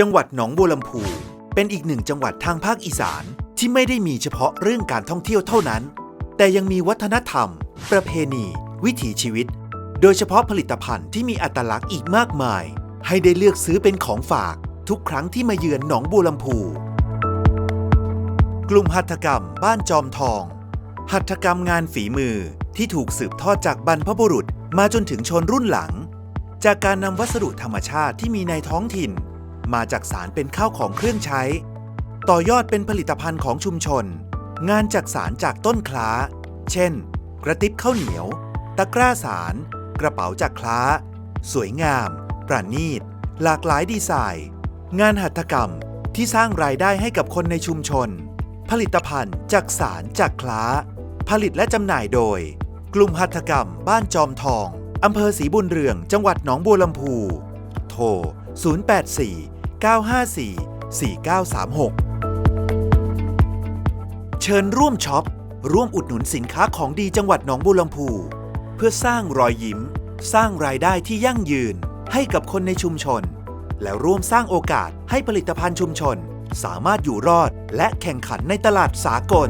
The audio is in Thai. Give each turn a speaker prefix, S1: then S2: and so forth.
S1: จังหวัดหนองบัวลำพูเป็นอีกหนึ่งจังหวัดทางภาคอีสานที่ไม่ได้มีเฉพาะเรื่องการท่องเที่ยวเท่านั้น แต่ยังมีวัฒนธรรม ประเพณี วิถีชีวิต โดยเฉพาะผลิตภัณฑ์ที่มีอัตลักษณ์อีกมากมาย ให้ได้เลือกซื้อเป็นของฝาก ทุกครั้งที่มาเยือนหนองบัวลำพูกลุ่มหัตถกรรม บ้านจอมทอง หัตถกรรมงานฝีมือที่ถูกสืบทอดจากบรรพบุรุษมาจนถึงชนรุ่นหลัง จากการนำวัสดุธรรมชาติที่มีในท้องถิ่น มาจากสารเป็นข้าวของเครื่องใช้ ต่อยอดเป็นผลิตภัณฑ์ของชุมชน งานจากสารจากต้นคล้า เช่น กระติบข้าวเหนียว ตะกร้าสาร กระเป๋าจากคล้า สวยงาม ประณีต หลากหลายดีไซน์ งานหัตถกรรมที่สร้างรายได้ให้กับคนในชุมชน ผลิตภัณฑ์จากสารจากคล้า ผลิตและจำหน่ายโดย กลุ่มหัตถกรรม บ้านจอมทองอำเภอศรีบุญเรือง จังหวัดหนองบัวลำพู โทร 084 954 4936 เชิญร่วมช็อป ร่วมอุดหนุนสินค้าของดีจังหวัดหนองบัวลำพู เพื่อสร้างรอยยิ้ม สร้างรายได้ที่ยั่งยืนให้กับคนในชุมชน และร่วมสร้างโอกาสให้ผลิตภัณฑ์ชุมชน สามารถอยู่รอดและแข่งขันในตลาดสากล